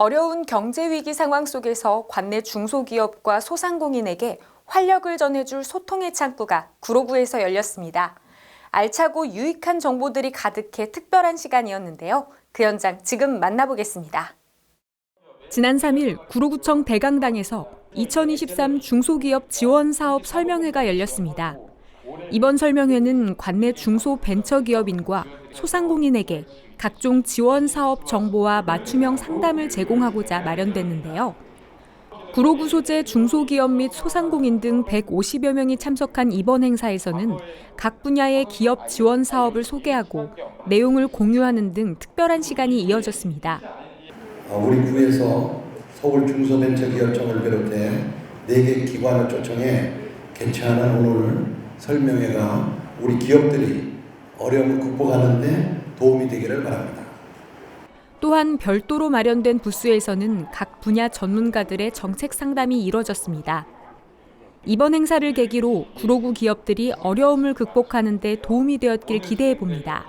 어려운 경제 위기 상황 속에서 관내 중소기업과 소상공인에게 활력을 전해줄 소통의 창구가 구로구에서 열렸습니다. 알차고 유익한 정보들이 가득해 특별한 시간이었는데요. 그 현장 지금 만나보겠습니다. 지난 3일 구로구청 대강당에서 2023 중소기업 지원 사업 설명회가 열렸습니다. 이번 설명회는 관내 중소 벤처기업인과 소상공인에게 각종 지원 사업 정보와 맞춤형 상담을 제공하고자 마련됐는데요. 구로구 소재 중소기업 및 소상공인 등 150여 명이 참석한 이번 행사에서는 각 분야의 기업 지원 사업을 소개하고 내용을 공유하는 등 특별한 시간이 이어졌습니다. 어, 우리 구에서 서울 중소벤처기업청을 비롯해 4개 기관을 초청해 개최하는 오늘 설명회가 우리 기업들이 어려움을 극복하는 데 도움이 되기를 바랍니다. 또한 별도로 마련된 부스에서는 각 분야 전문가들의 정책 상담이 이뤄졌습니다. 이번 행사를 계기로 구로구 기업들이 어려움을 극복하는 데 도움이 되었길 기대해 봅니다.